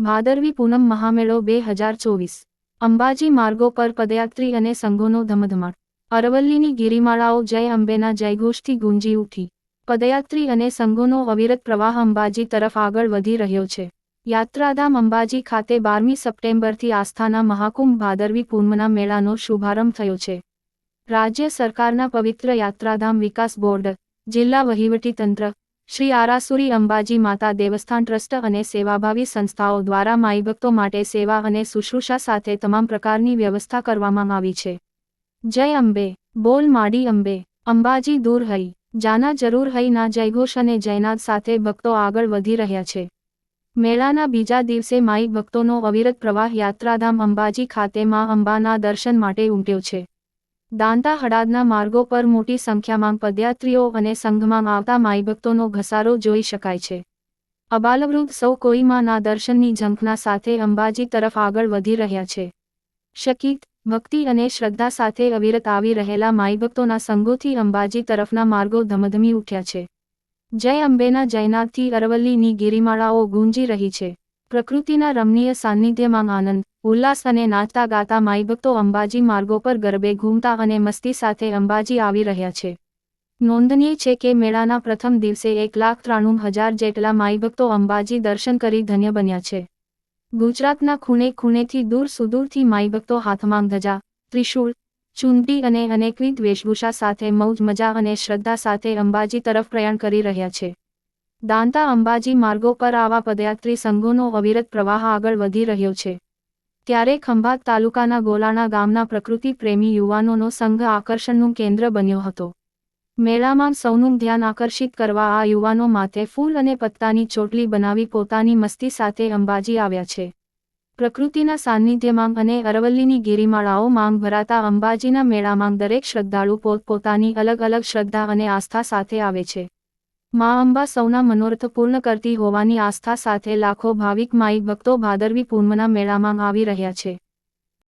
ભાદરવી પૂનમ મહામેળો બે હજાર ચોવીસ. અંબાજી માર્ગો પર પદયાત્રી અને સંઘોનો ધમધમાટ. અરવલ્લીની ગિરિમાળાઓ જય અંબેના જયઘોષથી ગુંજી ઉઠી. પદયાત્રી અને સંઘોનો અવિરત પ્રવાહ અંબાજી તરફ આગળ વધી રહ્યો છે. યાત્રાધામ અંબાજી ખાતે બારમી સપ્ટેમ્બરથી આસ્થાના મહાકુંભ ભાદરવી પૂનમના મેળાનો શુભારંભ થયો છે. રાજ્ય સરકારના પવિત્ર યાત્રાધામ વિકાસ બોર્ડ, જિલ્લા વહીવટીતંત્ર શ્રી આરાસુરી અંબાજી માતા દેવસ્થાન ટ્રસ્ટ અને સેવાભાવી સંસ્થાઓ દ્વારા માઈભક્તો માટે સેવા અને શુશ્રૂષા સાથે તમામ પ્રકારની વ્યવસ્થા કરવામાં આવી છે. જય અંબે, બોલ માડી અંબે, અંબાજી દૂર હઈ, જાના જરૂર હઈ ના જયઘોષ અને જયનાદ સાથે ભક્તો આગળ વધી રહ્યા છે. મેળાના બીજા દિવસે માઈ ભક્તોનો અવિરત પ્રવાહ યાત્રાધામ અંબાજી ખાતે માં અંબાના દર્શન માટે ઉમટ્યો છે. દાંતા હડાદના માર્ગો પર મોટી સંખ્યામાં પદયાત્રીઓ અને સંઘમાં આવતા માઈભક્તોનો ઘસારો જોઈ શકાય છે. અબાલવૃદ્ધ સૌ કોઈમાંના દર્શનની ઝંખના સાથે અંબાજી તરફ આગળ વધી રહ્યા છે. શકિત, ભક્તિ અને શ્રદ્ધા સાથે અવિરત આવી રહેલા માઈભક્તોના સંઘોથી અંબાજી તરફના માર્ગો ધમધમી ઉઠ્યા છે. જય અંબેના જયનાથથી અરવલ્લીની ગિરિમાળાઓ ગુંજી રહી છે. પ્રકૃતિના રમણીય સાનિધ્યમાં આનંદ, ઉલ્લાસ અને નાચતા ગાતા માઈભક્તો અંબાજી માર્ગો પર ગરબે ઘૂમતા અને મસ્તી સાથે અંબાજી આવી રહ્યા છે. નોંધનીય છે કે મેળાના પ્રથમ દિવસે એક લાખ ત્રાણું હજાર જેટલા માઈભક્તો અંબાજી દર્શન કરી ધન્ય બન્યા છે. ગુજરાતના ખૂણે ખૂણેથી દૂર સુદૂરથી માઈભક્તો હાથમાં ધજા, ત્રિશૂળ ચૂંટી અને અનેકવિધ વેશભૂષા સાથે મૌજ મજા અને શ્રદ્ધા સાથે અંબાજી તરફ પ્રયાણ કરી રહ્યા છે. દાંતા અંબાજી માર્ગો પર આવા પદયાત્રી સંઘોનો અવિરત પ્રવાહ આગળ વધી રહ્યો છે. ત્યારે ખંભાત તાલુકાના ગોલાણા ગામના પ્રકૃતિ પ્રેમી યુવાનોનો સંઘ આકર્ષણનું કેન્દ્ર બન્યો હતો. મેળામાં સૌનું ધ્યાન આકર્ષિત કરવા આ યુવાનો માથે ફૂલ અને પત્તાની ચોટલી બનાવી પોતાની મસ્તી સાથે અંબાજી આવ્યા છે. પ્રકૃતિના સાનિધ્યમાં અને અરવલ્લીની ગિરિમાળાઓ માંગ ભરાતા અંબાજીના મેળામાં દરેક શ્રદ્ધાળુ પોતપોતાની અલગ અલગ શ્રદ્ધા અને આસ્થા સાથે આવે છે. મા અંબા સૌના મનોરથ પૂર્ણ કરતી હોવાની આસ્થા સાથે લાખો ભાવિક માઈ ભક્તો ભાદરવી પૂર્ણના મેળામાં આવી રહ્યા છે.